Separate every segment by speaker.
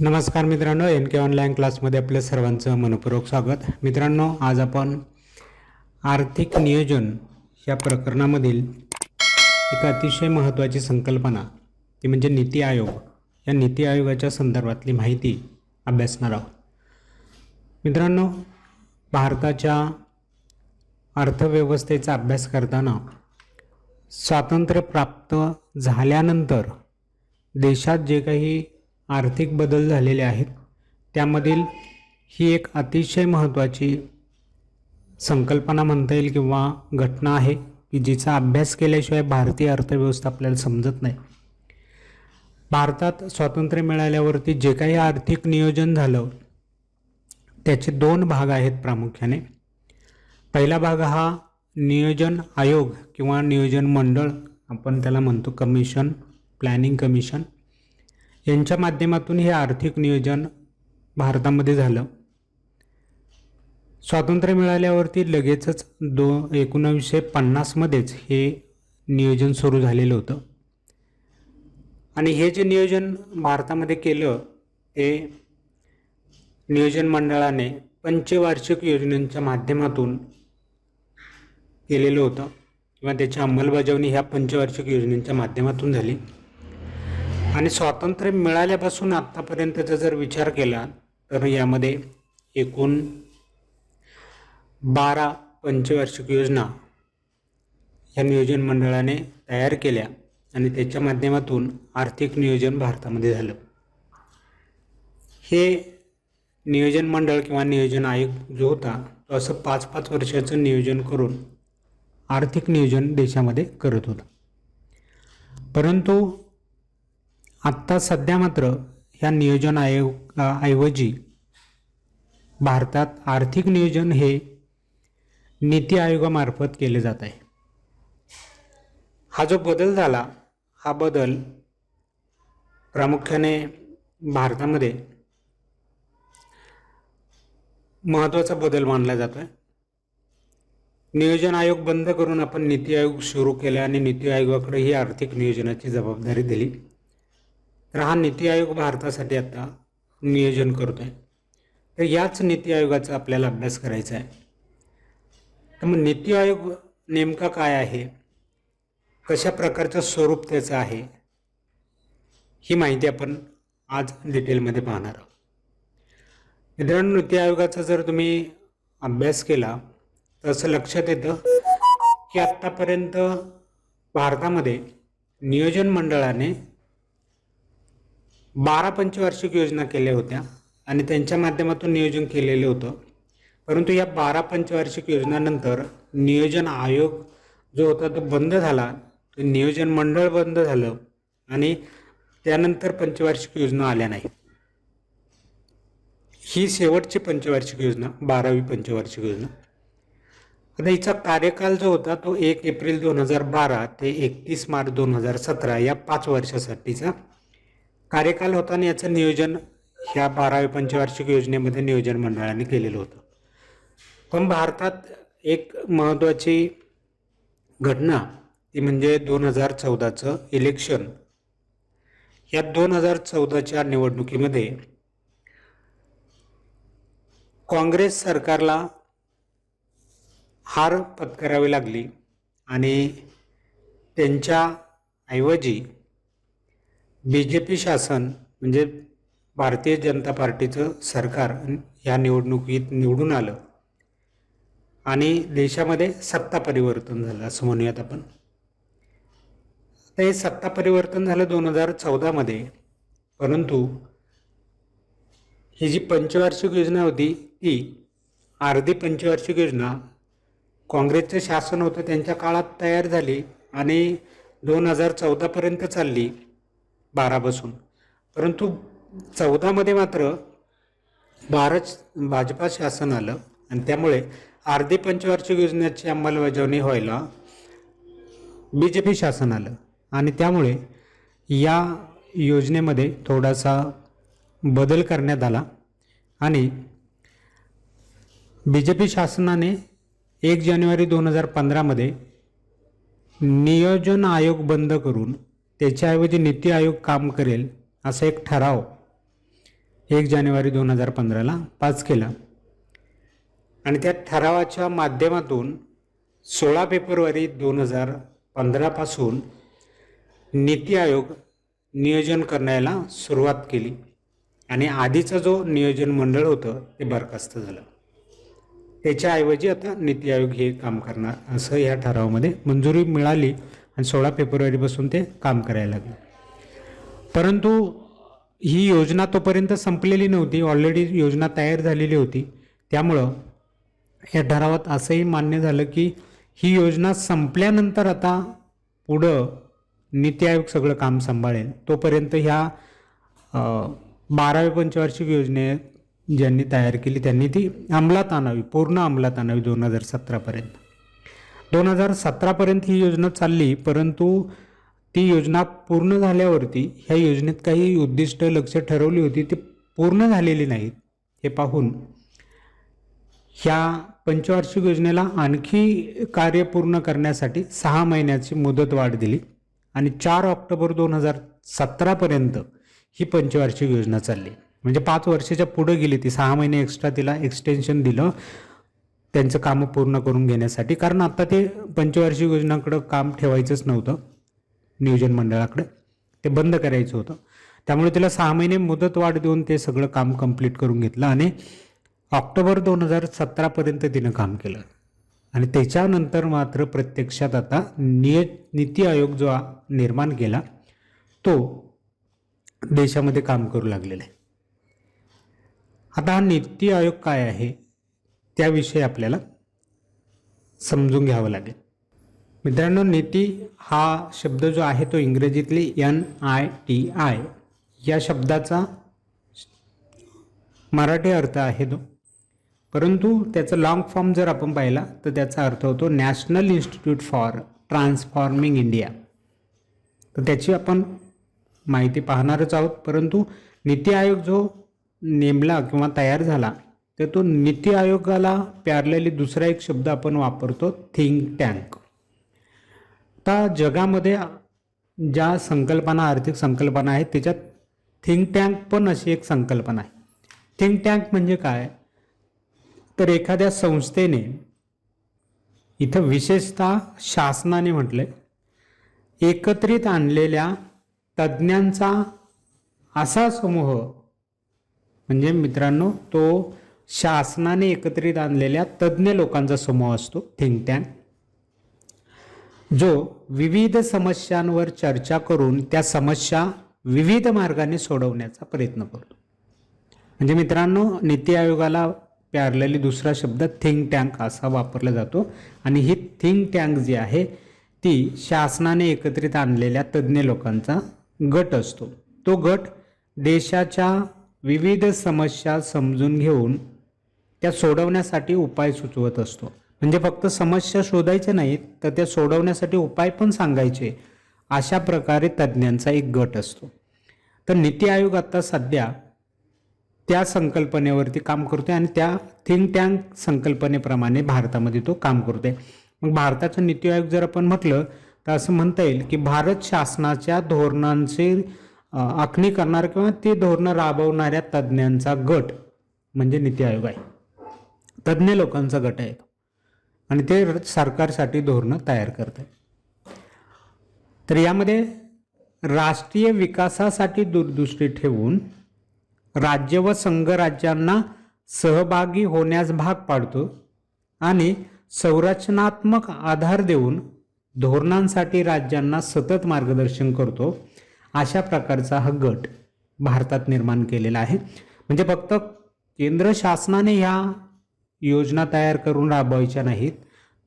Speaker 1: नमस्कार मित्रांनो एन के ऑनलाईन क्लासमध्ये आपलं सर्वांचं मनपूर्वक स्वागत. मित्रांनो आज आपण आर्थिक नियोजन या प्रकरणामधील एक अतिशय महत्त्वाची संकल्पना ती म्हणजे नीती आयोग. या नीती आयोगाच्या संदर्भातली माहिती अभ्यासणार आहोत. मित्रांनो भारताच्या अर्थव्यवस्थेचा अभ्यास करताना स्वातंत्र्य प्राप्त झाल्यानंतर देशात जे काही आर्थिक बदल झालेले आहेत. त्यामधील ही एक अतिशय महत्त्वाची संकल्पना म्हणता येईल किंवा घटना आहे की जिचा अभ्यास केल्याशिवाय भारतीय अर्थव्यवस्था आपल्याला समजत नाही. भारतात स्वातंत्र्य मिळाल्यावरती जे काही आर्थिक नियोजन झालं त्याचे दोन भाग आहेत प्रामुख्याने. पहिला भाग हा नियोजन आयोग किंवा नियोजन मंडळ आपण त्याला म्हणतो कमिशन प्लॅनिंग कमिशन यांच्या माध्यमातून हे आर्थिक नियोजन भारतामध्ये झालं. स्वातंत्र्य मिळाल्यावरती लगेचच दो एकोणावीसशे पन्नासमध्येच हे नियोजन सुरू झालेलं होतं. आणि हे जे नियोजन भारतामध्ये केलं हे नियोजन मंडळाने पंचवार्षिक योजनांच्या माध्यमातून केलेलं होतं. किंवा त्याची अंमलबजावणी ह्या पंचवार्षिक योजनेच्या माध्यमातून झाली. आणि स्वातंत्र्य मिळाल्यापासून आत्तापर्यंतचा जर विचार केला तर यामध्ये एकूण बारा पंचवार्षिक योजना या नियोजन मंडळाने तयार केल्या आणि त्याच्या माध्यमातून आर्थिक नियोजन भारतामध्ये झालं. हे नियोजन मंडळ किंवा नियोजन आयोग जो होता तो असं पाच पाच वर्षाचं नियोजन करून आर्थिक नियोजन देशामध्ये करत होता. परंतु आत्ता सध्या मात्र ह्या नियोजन आयोग ऐवजी भारतात आर्थिक नियोजन हे नीती आयोगामार्फत केले जात आहे. हा जो बदल झाला हा बदल प्रामुख्याने भारतामध्ये महत्त्वाचा बदल मानला जातो आहे नियोजन आयोग बंद करून आपण नीती आयोग सुरू केला आणि नीती आयोगाकडे ही आर्थिक नियोजनाची जबाबदारी दिली. तर हा नीती आयोग भारतासाठी आता नियोजन करतो आहे तर याच नीती आयोगाचा आपल्याला अभ्यास करायचा आहे. तर मग नीती आयोग नेमका काय आहे? कशा प्रकारचं स्वरूप त्याचं आहे? ही माहिती आपण आज डिटेलमध्ये पाहणार आहोत. मित्रांनो नीती आयोगाचा जर तुम्ही अभ्यास केला तर असं लक्षात येतं की आत्तापर्यंत भारतामध्ये नियोजन मंडळाने बारा पंचवार्षिक योजना केल्या होत्या आणि त्यांच्या माध्यमातून नियोजन केलेलं होतं. परंतु या बारा पंचवार्षिक योजनानंतर नियोजन आयोग जो होता तो बंद झाला. तो नियोजन मंडळ बंद झालं आणि त्यानंतर पंचवार्षिक योजना आल्या नाही ही शेवटची पंचवार्षिक योजना बारावी पंचवार्षिक योजना. आता हिचा कार्यकाल जो होता तो एक एप्रिल दोन हजार बारा ते एकतीस मार्च दोन हजार सतरा या पाच वर्षासाठीचा. कार्यकाल होताना याचं नियोजन ह्या बारावी पंचवार्षिक योजनेमध्ये नियोजन मंडळाने केलेलं होतं. पण भारतात एक महत्त्वाची घटना ती म्हणजे दोन हजार चौदाचं इलेक्शन. या दोन हजार चौदाच्या निवडणुकीमध्ये काँग्रेस सरकारला हार पत्करावी लागली आणि त्यांच्या ऐवजी बी जे पी शासन म्हणजे भारतीय जनता पार्टीचं सरकार या निवडणुकीत निवडून आलं. आणि देशामध्ये सत्ता परिवर्तन झालं असं म्हणूयात आपण. तर हे सत्ता परिवर्तन झालं दोन हजार चौदामध्ये परंतु ही जी पंचवार्षिक योजना होती ती अर्धी पंचवार्षिक योजना काँग्रेसचं शासन होतं त्यांच्या काळात तयार झाली आणि दोन हजार चौदापर्यंत चालली. बारापासून परंतु चौदामध्ये मात्र भारत भाजपा शासन आलं आणि त्यामुळे अर्धी पंचवार्षिक योजनेची अंमलबजावणी व्हायला बी जे पी शासन आलं. आणि त्यामुळे या योजनेमध्ये थोडासा बदल करण्यात आला आणि बी जे पी शासनाने एक जानेवारी दोन हजार पंधरामध्ये नियोजन आयोग बंद करून त्याच्याऐवजी नीती आयोग काम करेल असा एक ठराव एक जानेवारी दोन हजार पंधराला पास केला. आणि त्या ठरावाच्या माध्यमातून सोळा फेब्रुवारी दोन हजार पंधरापासून नीती आयोग नियोजन करण्याला सुरुवात केली. आणि आधीचं जो नियोजन मंडळ होतं ते बरखास्त झालं. त्याच्याऐवजी आता नीती आयोग हे काम करणार असं या ठरावामध्ये मंजुरी मिळाली. आणि सोळा फेब्रुवारीपासून ते काम करायला लागलं. परंतु ही योजना तोपर्यंत संपलेली नव्हती. ऑलरेडी योजना तयार झालेली होती. त्यामुळं या ठरावात असंही मान्य झालं की ही योजना संपल्यानंतर आता पुढं नीती आयोग सगळं काम सांभाळेल. तोपर्यंत ह्या बारावी बाराव्या पंचवार्षिक योजने ज्यांनी तयार केली त्यांनी ती अंमलात आणावी पूर्ण अंमलात आणावी दोन हजार सतरापर्यंत. दोन हजार सतरापर्यंत ही योजना चालली परंतु ती योजना पूर्ण झाल्यावरती ह्या योजनेत काही उद्दिष्ट लक्ष ठरवली होती ती पूर्ण झालेली नाहीत. हे पाहून ह्या पंचवार्षिक योजनेला आणखी कार्य पूर्ण करण्यासाठी सहा महिन्याची मुदत वाढ दिली आणि चार ऑक्टोबर दोन हजार सतरापर्यंत ही पंचवार्षिक योजना चालली. म्हणजे पाच वर्षाच्या पुढं गेली ती सहा महिने एक्स्ट्रा तिला एक्सटेन्शन दिलं. त्यांचं कामं पूर्ण करून घेण्यासाठी. कारण आता ते पंचवार्षिक योजनाकडं काम ठेवायचंच नव्हतं नियोजन मंडळाकडे. ते बंद करायचं होतं. त्यामुळे त्याला सहा महिने मुदत वाढ देऊन ते सगळं काम कंप्लीट करून घेतलं आणि ऑक्टोबर दोन हजार सतरापर्यंत तिनं काम केलं. आणि त्याच्यानंतर मात्र प्रत्यक्षात आता निय नीती आयोग जो निर्माण केला तो देशामध्ये काम करू लागलेला आहे. आता हा नीती आयोग काय आहे? त्याविषयी आपल्याला समजून घ्यावं लागेल. मित्रांनो नीती हा शब्द जो आहे तो इंग्रजीतली एन आय टी आय या शब्दाचा मराठी अर्थ आहे तो. परंतु त्याचा लॉंग फॉर्म जर आपण पाहिला तर त्याचा अर्थ होतो national institute for transforming India तर त्याची आपण माहिती पाहणारच आहोत. परंतु नीती आयोग जो नेमला किंवा तयार झाला तर तो नीती आयोगाला प्यारलेली दुसरा एक शब्द आपण वापरतो थिंक टँक आता जगामध्ये ज्या संकल्पना आर्थिक संकल्पना आहेत त्याच्यात थिंक टँक पण अशी एक संकल्पना आहे. थिंक टँक म्हणजे काय? तर एखाद्या संस्थेने इथं विशेषतः शासनाने म्हटलंय एकत्रित आणलेल्या तज्ज्ञांचा असा समूह म्हणजे मित्रांनो तो शासनाने एकत्रित आणलेल्या तज्ज्ञ लोकांचा समूह असतो थिंक टँक जो विविध समस्यांवर चर्चा करून त्या समस्या विविध मार्गाने सोडवण्याचा प्रयत्न करतो. म्हणजे मित्रांनो नीती आयोगाला प्यारलेली दुसरा शब्द थिंक टँक असा वापरला जातो. आणि ही थिंक टँक जी आहे ती शासनाने एकत्रित आणलेल्या तज्ज्ञ लोकांचा गट असतो. तो गट देशाच्या विविध समस्या समजून घेऊन त्या सोडवण्यासाठी उपाय सुचवत असतो. म्हणजे फक्त समस्या शोधायच्या नाहीत तर त्या सोडवण्यासाठी उपाय पण सांगायचे. अशा प्रकारे तज्ज्ञांचा एक गट असतो. तर नीती आयोग आता सध्या त्या संकल्पनेवरती काम करतोय आणि त्या थिंक टँक संकल्पनेप्रमाणे भारतामध्ये तो काम करतो आहे मग भारताचा नीती आयोग जर आपण म्हटलं तर असं म्हणता येईल की भारत शासनाच्या धोरणांचे आखणी करणार किंवा ते धोरणं राबवणाऱ्या तज्ज्ञांचा गट म्हणजे नीती आयोग आहे. तज्ज्ञ लोकांचा गट आहे आणि ते सरकारसाठी धोरणं तयार करत आहे तर यामध्ये राष्ट्रीय विकासासाठी दूरदृष्टी ठेवून राज्य व संघराज्यांना सहभागी होण्यास भाग पाडतो आणि संरचनात्मक आधार देऊन धोरणांसाठी राज्यांना सतत मार्गदर्शन करतो अशा प्रकारचा हा गट भारतात निर्माण केलेला आहे. म्हणजे फक्त केंद्र शासनाने ह्या योजना तयार करून राबवायच्या नाहीत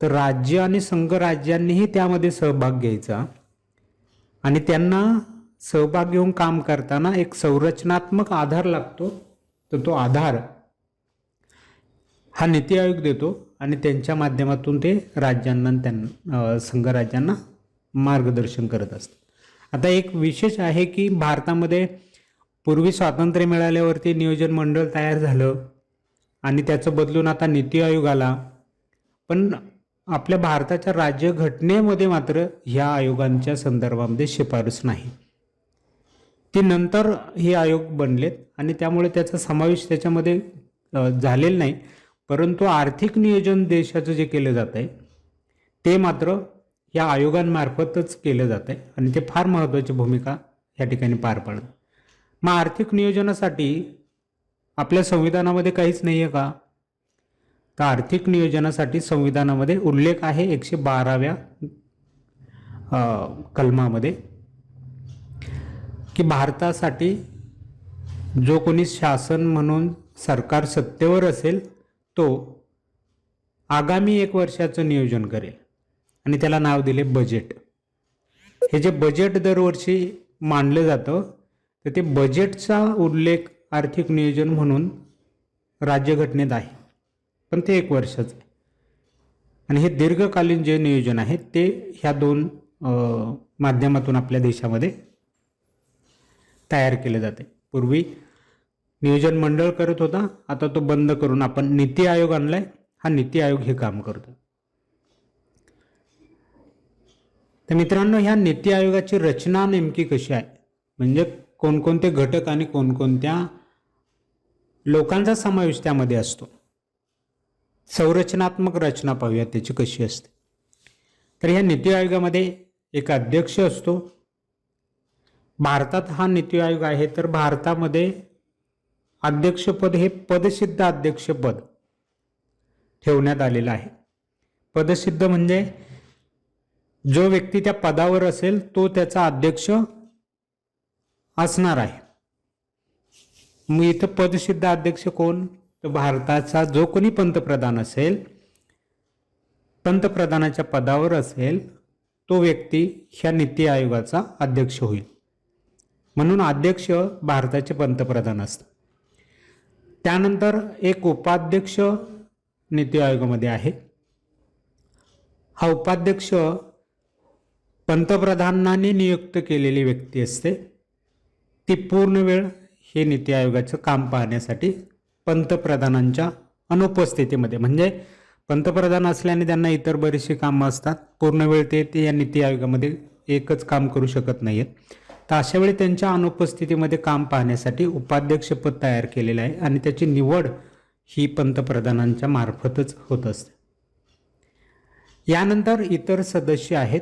Speaker 1: तर राज्य आणि संघराज्यांनीही त्यामध्ये सहभाग घ्यायचा. आणि त्यांना सहभाग घेऊन काम करताना एक संरचनात्मक आधार लागतो तर तो आधार हा नीती आयोग देतो आणि त्यांच्या माध्यमातून ते राज्यांना त्यांना संघराज्यांना मार्गदर्शन करत असतात. आता एक विशेष आहे की भारतामध्ये पूर्वी स्वातंत्र्य मिळाल्यावरती नियोजन मंडळ तयार झालं आणि त्याचं बदलून आता नीती आयोग आला. पण आपल्या भारताच्या राज्यघटनेमध्ये मात्र ह्या आयोगांच्या संदर्भामध्ये शिफारस नाही. ती नंतर हे आयोग बनलेत आणि त्यामुळे त्याचा समावेश त्याच्यामध्ये झालेला नाही. परंतु आर्थिक नियोजन देशाचं जे केलं जात आहे ते मात्र या आयोगांमार्फतच केलं जात आहे आणि ते फार महत्त्वाची भूमिका या ठिकाणी पार पाडत मग आर्थिक नियोजनासाठी आपल्या संविधानामध्ये काहीच नाही आहे का तर आर्थिक नियोजनासाठी संविधानामध्ये उल्लेख आहे एकशे बाराव्या कलमामध्ये? की भारतासाठी जो कोणी शासन म्हणून सरकार सत्तेवर असेल तो आगामी एक वर्षाचं नियोजन करेल. आणि त्याला नाव दिले बजेट. हे जे बजेट दरवर्षी मांडलं जातं तर ते बजेटचा उल्लेख आर्थिक नियोजन म्हणून राज्यघटनेत आहे. पण ते एक वर्षाचं आहे. आणि हे दीर्घकालीन जे नियोजन आहे ते ह्या दोन माध्यमातून आपल्या देशामध्ये तयार केले जाते. पूर्वी नियोजन मंडळ करत होता आता तो बंद करून आपण नीती आयोग आणलाय हा नीती आयोग हे काम करतो. तर मित्रांनो ह्या नीती आयोगाची रचना नेमकी कशी आहे? म्हणजे कोणकोणते घटक आणि कोणकोणत्या लोकांचा समावेश त्यामध्ये असतो. संरचनात्मक रचना पाहूया त्याची कशी असते. तर ह्या नीती आयोगामध्ये एक अध्यक्ष असतो. भारतात हा नीती आयोग आहे तर भारतामध्ये अध्यक्षपद हे पदसिद्ध अध्यक्षपद ठेवण्यात आलेलं आहे. पदसिद्ध म्हणजे जो व्यक्ती त्या पदावर असेल तो त्याचा अध्यक्ष असणार आहे. मग इथं पदसिद्ध अध्यक्ष कोण? तर भारताचा जो कोणी पंतप्रधान असेल पंतप्रधानाच्या पदावर असेल तो व्यक्ती ह्या नीती आयोगाचा अध्यक्ष होईल. म्हणून अध्यक्ष भारताचे पंतप्रधान असतात. त्यानंतर एक उपाध्यक्ष नीती आयोगामध्ये आहे. हा उपाध्यक्ष पंतप्रधानांनी नियुक्त केलेली व्यक्ती असते. ती पूर्ण वेळ हे नीती आयोगाचं काम पाहण्यासाठी पंतप्रधानांच्या अनुपस्थितीमध्ये. म्हणजे पंतप्रधान असल्याने त्यांना इतर बरीचशी कामं असतात. पूर्ण वेळ ते ते या नीती आयोगामध्ये एकच काम करू शकत नाहीत. तर अशा वेळी त्यांच्या अनुपस्थितीमध्ये काम पाहण्यासाठी उपाध्यक्षपद तयार केलेलं आहे आणि त्याची निवड ही पंतप्रधानांच्या मार्फतच होत असते. यानंतर इतर सदस्य आहेत.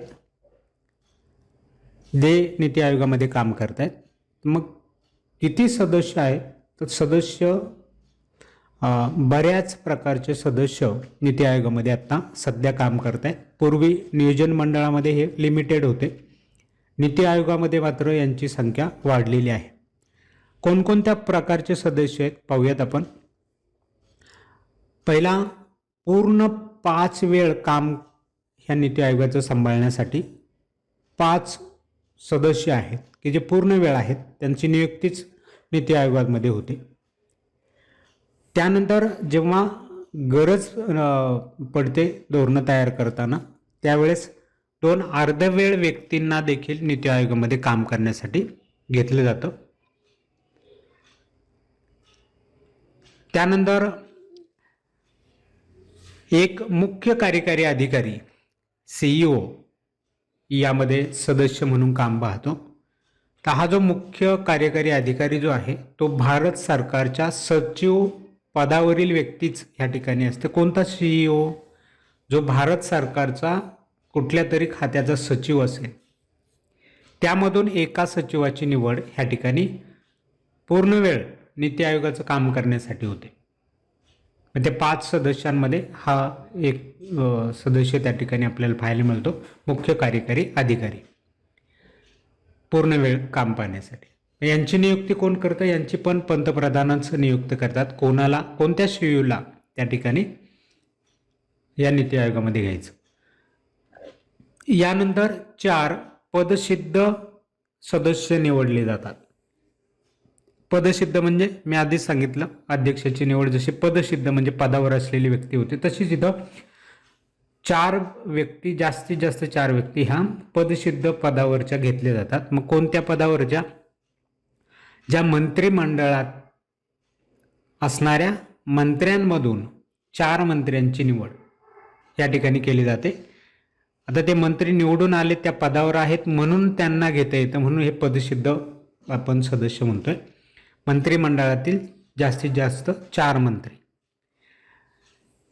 Speaker 1: जे नीती आयोगामध्ये काम करत आहेत मग किती सदस्य आहे तर सदस्य बऱ्याच प्रकारचे सदस्य नीती आयोगामध्ये आत्ता सध्या काम करत आहेत. पूर्वी नियोजन मंडळामध्ये हे लिमिटेड होते. नीती आयोगामध्ये मात्र यांची संख्या वाढलेली आहे. कोणकोणत्या प्रकारचे सदस्य आहेत? पाहूयात आपण. पहिला पूर्ण पाच वेळ काम ह्या नीती आयोगाचं सांभाळण्यासाठी पाच सदस्य आहेत. की जे पूर्ण वेळ आहेत त्यांची नियुक्तीच नीती आयोगामध्ये होते. त्यानंतर जेव्हा गरज पडते धोरणं तयार करताना त्यावेळेस दोन अर्धवेळ व्यक्तींना देखील नीती आयोगामध्ये काम करण्यासाठी घेतलं जातं. त्यानंतर एक मुख्य कार्यकारी अधिकारी सीईओ यामध्ये सदस्य म्हणून काम पाहतो. तर हा जो मुख्य कार्यकारी अधिकारी जो आहे तो भारत सरकारच्या सचिव पदावरील व्यक्तीच या ठिकाणी असते. कोणता सीईओ जो भारत सरकारचा कुठल्या तरी खात्याचा सचिव असेल. त्यामधून एका सचिवाची निवड ह्या ठिकाणी पूर्ण वेळ नीती आयोगाचं काम करण्यासाठी होते. म्हणजे पाच सदस्यांमध्ये हा एक सदस्य त्या ठिकाणी आपल्याला पाहायला मिळतो. मुख्य कार्यकारी अधिकारी. पूर्ण वेळ काम पाहण्यासाठी. यांची नियुक्ती कोण करतं? यांची पण पंतप्रधानांच नियुक्त करतात. कोणाला कोणत्या शियूला त्या ठिकाणी या नीती आयोगामध्ये घ्यायचं? यानंतर चार पदसिद्ध सदस्य निवडले जातात. पदसिद्ध म्हणजे मी आधीच सांगितलं अध्यक्षाची निवड जशी पदसिद्ध म्हणजे पदावर असलेली व्यक्ती होती तशीच इथं चार व्यक्ती जास्तीत जास्त चार व्यक्ती ह्या पदसिद्ध पदावरच्या घेतल्या जातात. मग कोणत्या पदावरच्या? ज्या मंत्रिमंडळात असणाऱ्या मंत्र्यांमधून चार मंत्र्यांची निवड या ठिकाणी केली जाते. आता ते मंत्री निवडून आले त्या पदावर आहेत म्हणून त्यांना घेता येतं म्हणून हे पदसिद्ध आपण सदस्य म्हणतोय. मंत्रिमंडळातील जास्तीत जास्त चार मंत्री.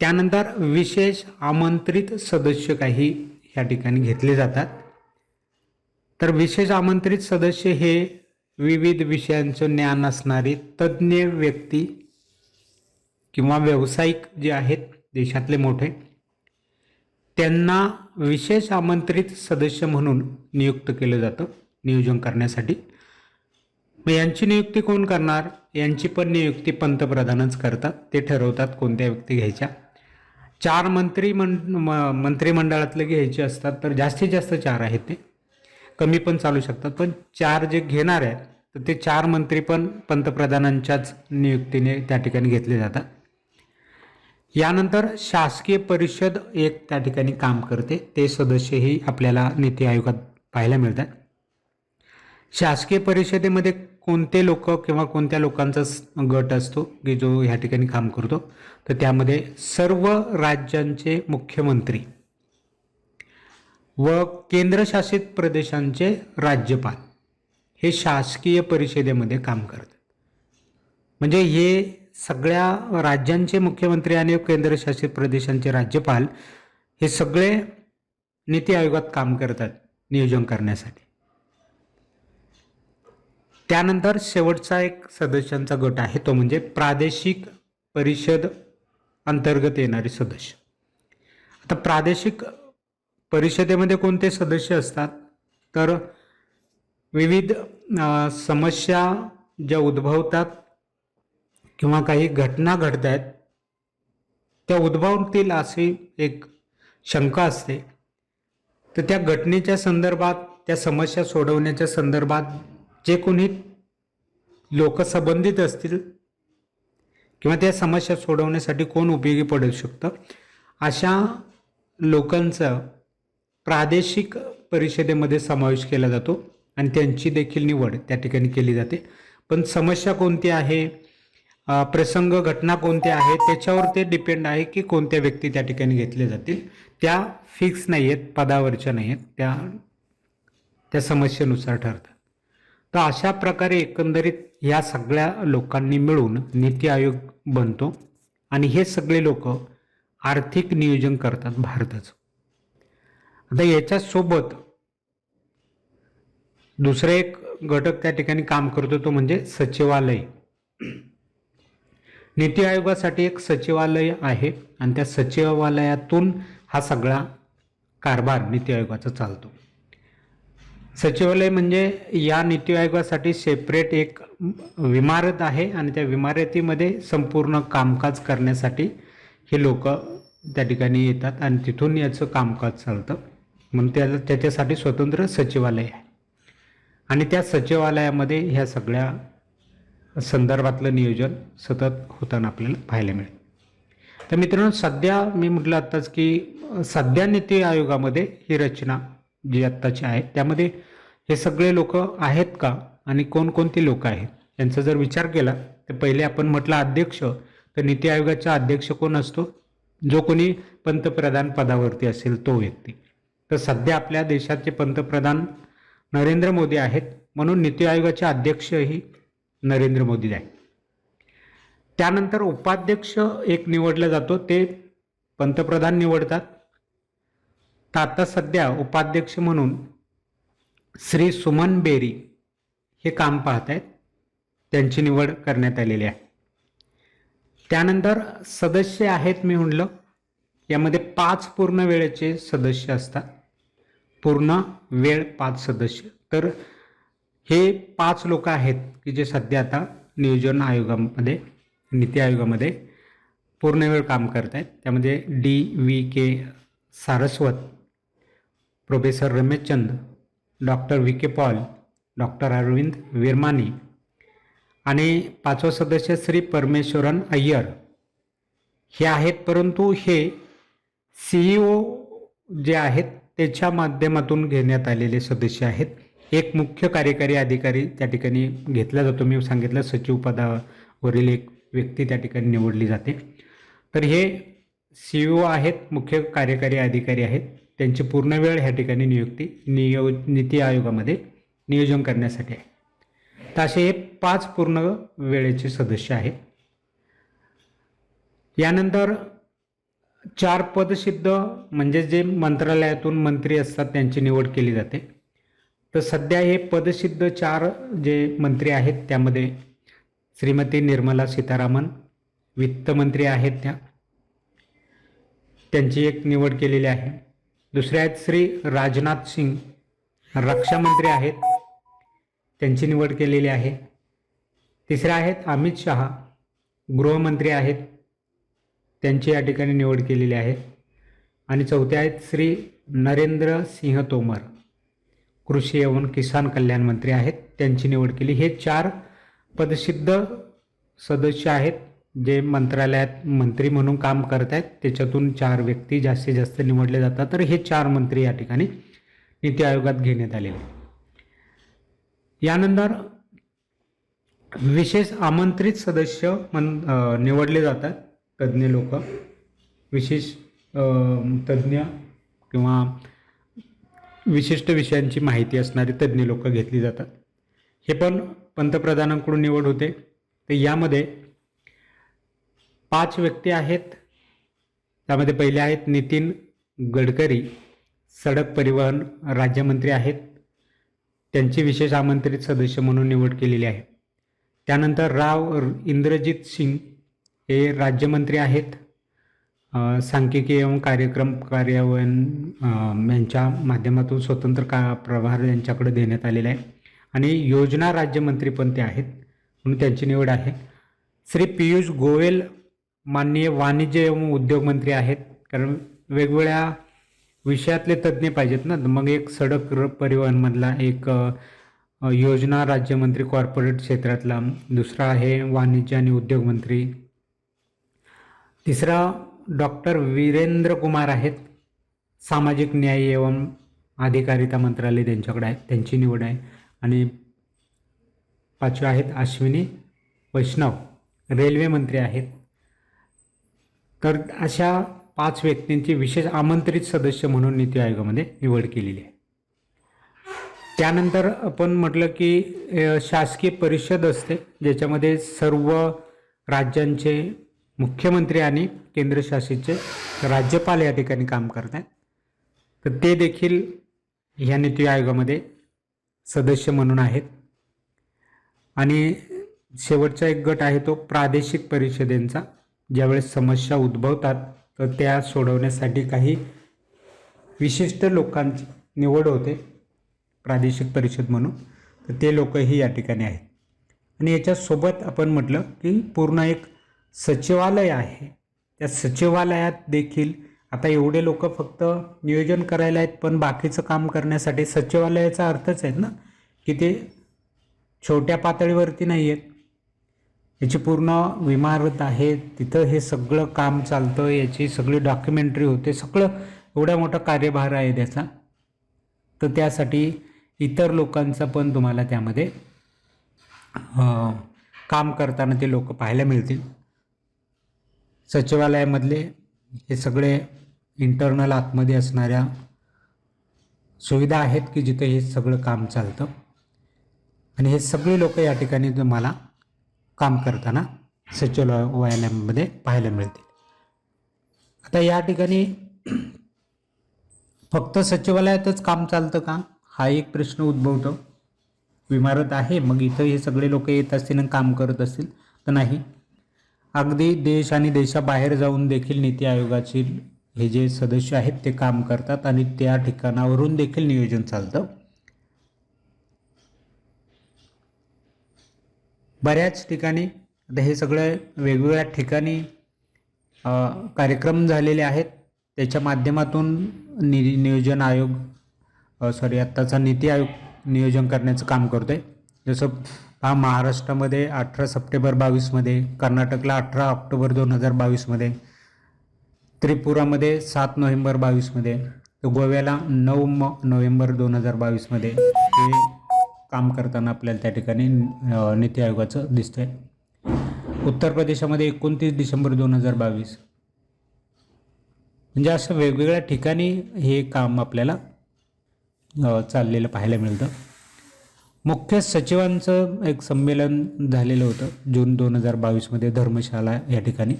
Speaker 1: त्यानंतर विशेष आमंत्रित सदस्य काही या ठिकाणी घेतले जातात. तर विशेष आमंत्रित सदस्य हे विविध विषयांचं ज्ञान असणारे तज्ज्ञ व्यक्ती किंवा व्यावसायिक जे आहेत देशातले मोठे त्यांना विशेष आमंत्रित सदस्य म्हणून नियुक्त केलं जातं नियोजन करण्यासाठी. मग यांची नियुक्ती कोण करणार? यांची पण नियुक्ती पंतप्रधानच करतात. ते ठरवतात कोणत्या व्यक्ती घ्यायच्या. चार मंत्री मं म- मंत्रिमंडळातले घ्यायचे असतात तर जास्तीत जास्त चार आहेत ते. कमी पण चालू शकतात पण चार जे घेणार आहेत तर ते चार मंत्री पण पंतप्रधानांच्याच नियुक्तीने त्या ठिकाणी घेतले जातात. यानंतर शासकीय परिषद एक त्या ठिकाणी काम करते ते सदस्यही आपल्याला नीती आयोगात पाहायला मिळतात. शासकीय परिषदेमध्ये कोणते लोक किंवा कोणत्या लोकांचा गट असतो की जो ह्या ठिकाणी काम करतो तर त्यामध्ये सर्व राज्यांचे मुख्यमंत्री व केंद्रशासित प्रदेशांचे राज्यपाल हे शासकीय परिषदेमध्ये काम करतात. म्हणजे हे सगळ्या राज्यांचे मुख्यमंत्री आणि केंद्रशासित प्रदेशांचे राज्यपाल हे सगळे नीती आयोगात काम करतात नियोजन करण्यासाठी. त्यानंतर शेवटचा एक सदस्यांचा गट आहे तो म्हणजे प्रादेशिक परिषद अंतर्गत येणारे सदस्य. आता प्रादेशिक परिषदेमध्ये कोणते सदस्य असतात? तर विविध समस्या ज्या उद्भवतात किंवा काही घटना घडत आहेत त्या उद्भवतील अशी एक शंका असते. तर त्या घटनेच्या संदर्भात त्या समस्या सोडवण्याच्या संदर्भात जे कोणी लोक संबंधित असतील किंवा त्या समस्या सोडवण्यासाठी कोण उपयोगी पडू शकतं अशा लोकांचा प्रादेशिक परिषदेमध्ये समावेश केला जातो आणि त्यांची देखील निवड त्या ठिकाणी केली जाते. पण समस्या कोणती आहे प्रसंग घटना कोणत्या आहेत त्याच्यावर ते डिपेंड आहे की कोणत्या व्यक्ती त्या ठिकाणी घेतले जातील. त्या फिक्स नाही आहेत पदावरच्या नाही आहेत त्या त्या समस्येनुसार ठरतात. तर अशा प्रकारे एकंदरीत या सगळ्या लोकांनी मिळून नीती आयोग बनतो आणि हे सगळे लोक आर्थिक नियोजन करतात भारताचं. आता याच्यासोबत दुसरा एक घटक त्या ठिकाणी काम करतो तो म्हणजे सचिवालय. नीती आयोगासाठी एक सचिवालय आहे आणि त्या सचिवालयातून हा सगळा कारभार नीती आयोगाचा चालतो. सचिवालय म्हणजे या नीती आयोगासाठी सेपरेट एक इमारत आहे आणि त्या इमारतीमध्ये संपूर्ण कामकाज करण्यासाठी हे लोक त्या ठिकाणी येतात आणि तिथून याचं कामकाज चालतं. म्हणून त्याला त्याच्यासाठी स्वतंत्र सचिवालय आहे. आणि त्या सचिवालयामध्ये ह्या सगळ्या संदर्भातलं नियोजन सतत होताना आपल्याला पाहायला मिळेल. तर मित्रांनो सध्या मी म्हटलं आत्ताच की सध्या नीती आयोगामध्ये ही रचना जी आत्ताची आहे त्यामध्ये हे सगळे लोक आहेत का? आणि कोणकोणती लोक आहेत? यांचा जर विचार केला तर पहिले आपण म्हटलं अध्यक्ष तर नीती आयोगाचा अध्यक्ष कोण असतो? जो कोणी पंतप्रधान पदावरती असेल तो व्यक्ती. तर सध्या आपल्या देशाचे पंतप्रधान नरेंद्र मोदी आहेत म्हणून नीती आयोगाचे अध्यक्षही नरेंद्र मोदी आहे त्यानंतर उपाध्यक्ष एक निवडला जातो ते पंतप्रधान निवडतात. तर आता सध्या उपाध्यक्ष म्हणून श्री सुमन बेरी हे काम पाहत आहेत त्यांची निवड करण्यात आलेली आहे. त्यानंतर सदस्य आहेत मी म्हणलं यामध्ये पाच पूर्ण वेळेचे सदस्य असतात. पूर्ण वेळ पाच सदस्य. तर हे पाच लोक आहेत की जे सध्या आता नियोजन आयोगामध्ये नीती आयोगामध्ये पूर्ण वेळ काम करत आहेत त्यामध्ये D V K Saraswat professor Rameshchand doctor V K Paul doctor Arvind Virmani आणि पाचवा सदस्य श्री परमेश्वरन अय्यर. हे आहेत परंतु हे सीईओ जे आहेत त्याच्या माध्यमातून घेण्यात आलेले सदस्य आहेत. एक मुख्य कार्यकारी अधिकारी त्या ठिकाणी घेतला जातो. मी सांगितलं सचिव पदावरील एक व्यक्ती त्या ठिकाणी निवडली जाते. तर हे सीईओ आहेत मुख्य कार्यकारी अधिकारी आहेत. त्यांची पूर्ण वेळ ह्या ठिकाणी नियुक्ती नियो नीती आयोगामध्ये नियोजन करण्यासाठी आहे. तर असे हे पाच पूर्ण वेळेचे सदस्य आहेत यानंतर चार पदसिद्ध म्हणजे जे मंत्रालयातून मंत्री असतात त्यांची निवड केली जाते. तर सध्या हे पदसिद्ध चार जे मंत्री आहेत त्यामध्ये श्रीमती निर्मला सीतारामन वित्तमंत्री आहेत त्या. त्यांची एक निवड केलेली आहे. दुसरे आहेत श्री राजनाथ सिंग. रक्षामंत्री आहेत. त्यांची निवड केलेली आहे. तिसरे आहेत अमित शहा. गृहमंत्री आहेत. त्यांची या ठिकाणी निवड केलेली आहे. आणि चौथे आहेत श्री नरेंद्र सिंह तोमर. कृषी एवं किसान कल्याण मंत्री आहेत. त्यांची निवड केली. हे चार पदसिद्ध सदस्य आहेत. जे मंत्रालयात मंत्री म्हणून काम करत आहेत त्याच्यातून चार व्यक्ती जास्तीत जास्त निवडले जातात. तर हे चार मंत्री या ठिकाणी नीती आयोगात घेण्यात आलेले यानंतर विशेष आमंत्रित सदस्य मन निवडले जातात. तज्ज्ञ लोक. विशेष तज्ज्ञ किंवा विशिष्ट विषयांची माहिती असणारी तज्ज्ञ लोक घेतली जातात. हे पण पंतप्रधानांकडून निवड होते. तर यामध्ये पाच व्यक्ती आहेत. त्यामध्ये पहिले आहेत नितीन गडकरी सडक परिवहन राज्यमंत्री आहेत. त्यांची विशेष आमंत्रित सदस्य म्हणून निवड केलेली आहे. त्यानंतर राव इंद्रजित सिंग हे राज्यमंत्री आहेत. सांख्यिकी एवं कार्यक्रम कार्यान्वयन यांच्या माध्यमातून स्वतंत्र का प्रभार यांच्याकडे देण्यात आलेला आहे. आणि योजना राज्यमंत्री पण ते आहेत. म्हणून त्यांची निवड आहे. श्री पियुष गोयल माननीय वाणिज्य एवं उद्योग मंत्री आहेत. कारण वेगवेगळ्या विषयातले तज्ज्ञ पाहिजेत ना. मग एक सडक परिवहनमधला एक योजना राज्यमंत्री कॉर्पोरेट क्षेत्रातला. दुसरा आहे वाणिज्य आणि उद्योग मंत्री. तिसरा डॉक्टर वीरेंद्र कुमार आहेत. सामाजिक न्याय एवं अधिकारिता मंत्रालय त्यांच्याकडे आहे. त्यांची निवड आहे. आणि पाचवे आहेत अश्विनी वैष्णव रेल्वे मंत्री आहेत. तर अशा पाच व्यक्तींची विशेष आमंत्रित सदस्य म्हणून नीती आयोगामध्ये निवड केलेली आहे. त्यानंतर आपण म्हटलं की शासकीय परिषद असते ज्याच्यामध्ये सर्व राज्यांचे मुख्यमंत्री आणि केंद्रशासितचे राज्यपाल या ठिकाणी काम करत आहेत. तर ते देखील ह्या नीती आयोगामध्ये सदस्य म्हणून आहेत. आणि शेवटचा एक गट आहे तो प्रादेशिक परिषदेंचा. ज्यावेळेस समस्या उद्भवतात तर त्या सोडवण्यासाठी काही विशिष्ट लोकांची निवड होते प्रादेशिक परिषद म्हणून. तर ते लोकही या ठिकाणी आहेत. आणि याच्यासोबत आपण म्हटलं की पूर्ण एक सचिवालय आहे. त्या सचिवालयात देखील आता एवढे लोक फक्त नियोजन करायला आहेत पण बाकीचं काम करण्यासाठी सचिवालयाचा अर्थच आहे ना की ते छोट्या पातळीवरती नाही आहेत. याची पूर्ण इमारत आहे. तिथं हे सगळं काम चालतं याची सगळी डॉक्युमेंटरी होते. सगळं एवढा मोठा कार्यभार आहे त्याचा. तर त्यासाठी इतर लोकांचं पण तुम्हाला त्यामध्ये काम करताना ते लोक पाहायला मिळतील. सचिवालयामधले हे सगळे इंटरनल आतमध्ये असणाऱ्या सुविधा आहेत की जिथे हे सगळं काम चालतं. आणि हे सगळे लोक या ठिकाणी तुम्हाला काम करताना सचिवालयामध्ये पाहायला मिळतील आता या ठिकाणी फक्त सचिवालयातच काम चालतं का? हा एक प्रश्न उद्भवतो. इमारत आहे मग इथं हे सगळे लोक येत असतील आणि काम करत असतील तर नाही. अगदी देश आणि देशाबाहेर जाऊन देखील नीती आयोगाची हे जे सदस्य आहेत ते काम करतात आणि त्या ठिकाणावरून देखील नियोजन चालतं. बऱ्याच ठिकाणी आता हे सगळं वेगवेगळ्या ठिकाणी कार्यक्रम झालेले आहेत. त्याच्या माध्यमातून नि नियोजन आयोग सॉरी आत्ताचा नीती आयोग नियोजन करण्याचं काम करतो आहे जसं हा महाराष्ट्रामध्ये अठरा सप्टेंबर बावीसमध्ये कर्नाटकला अठरा ऑक्टोबर दोन हजार बावीसमध्ये त्रिपुरामध्ये सात नोव्हेंबर बावीसमध्ये तर गोव्याला नऊ म नोव्हेंबर दोन हजार बावीसमध्ये. हे काम करताना आपल्याला त्या ठिकाणी नीती आयोगाचं आहे उत्तर प्रदेशामध्ये एकोणतीस डिसेंबर दोन हजार बावीस. म्हणजे असं वेगवेगळ्या ठिकाणी हे काम आपल्याला चाललेलं पाहायला मिळतं. मुख्य सचिवांचं एक संमेलन झालेलं होतं जून दोन हजार बावीसमध्ये धर्मशाला या ठिकाणी.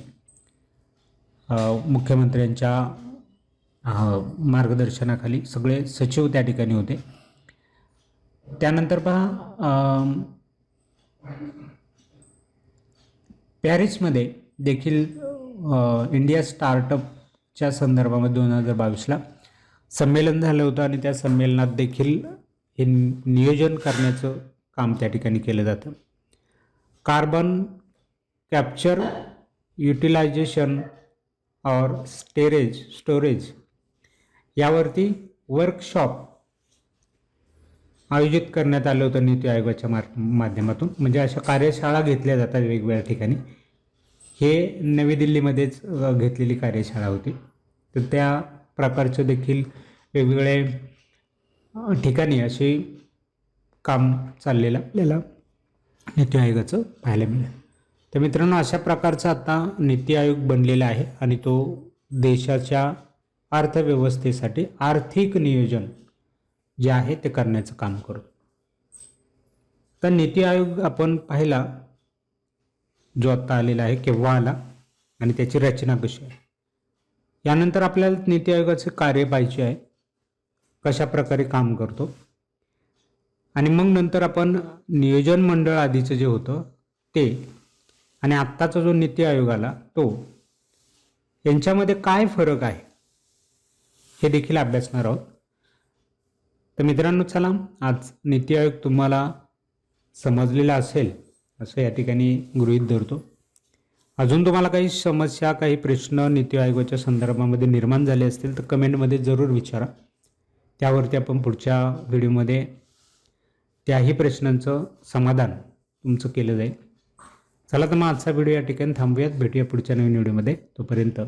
Speaker 1: मुख्यमंत्र्यांच्या मार्गदर्शनाखाली सगळे सचिव त्या ठिकाणी होते. त्यानंतर पहा पॅरिसमध्ये देखील इंडिया स्टार्टअपच्या संदर्भामध्ये दोन हजार बावीसला संमेलन झालं होतं आणि त्या संमेलनात देखील हे नियोजन करण्याचं काम त्या ठिकाणी केलं जातं. कार्बन कॅप्चर युटिलायझेशन और स्टेरेज स्टोरेज यावरती वर्कशॉप आयोजित करण्यात आलं होतं नीती आयोगाच्या मार माध्यमातून. म्हणजे अशा कार्यशाळा घेतल्या जातात वेगवेगळ्या ठिकाणी. हे नवी दिल्लीमध्येच घेतलेली कार्यशाळा होती. तर त्या प्रकारचं देखील वेगवेगळे ठिकाणी असे काम चाललेलं आपल्याला नीती आयोगाचं पाहायला मिळेल. तर मित्रांनो अशा प्रकारचा आता नीती आयोग बनलेला आहे आणि तो देशाच्या अर्थव्यवस्थेसाठी आर्थिक नियोजन जे आहे ते करण्याचं काम करतो तर नीती आयोग आपण पाहिला जो आत्ता आलेला आहे केव्हा आला आणि त्याची रचना कशी आहे. यानंतर आपल्याला नीती आयोगाचे कार्य पाहिजे आहे कशा प्रकारे काम करतो. आणि मग नंतर आपण नियोजन मंडळ आधीचं जे होतं ते आणि आत्ताचा जो नीती आयोग आला तो यांच्यामध्ये काय फरक आहे हे देखील अभ्यासणार आहोत. तर मित्रांनो चला आज नीती आयोग तुम्हाला समजलेला असेल असं या ठिकाणी गृहीत धरतो. अजून तुम्हाला काही समस्या काही प्रश्न नीती आयोगाच्या संदर्भामध्ये निर्माण झाले असतील तर कमेंटमध्ये जरूर विचारा. त्यावरती आपण पुढच्या व्हिडिओमध्ये त्याही प्रश्नांचं समाधान तुमचं केलं जाईल. चला तर मग आजचा व्हिडिओ या ठिकाणी थांबूयात. भेटूया पुढच्या नवीन व्हिडिओमध्ये. तोपर्यंत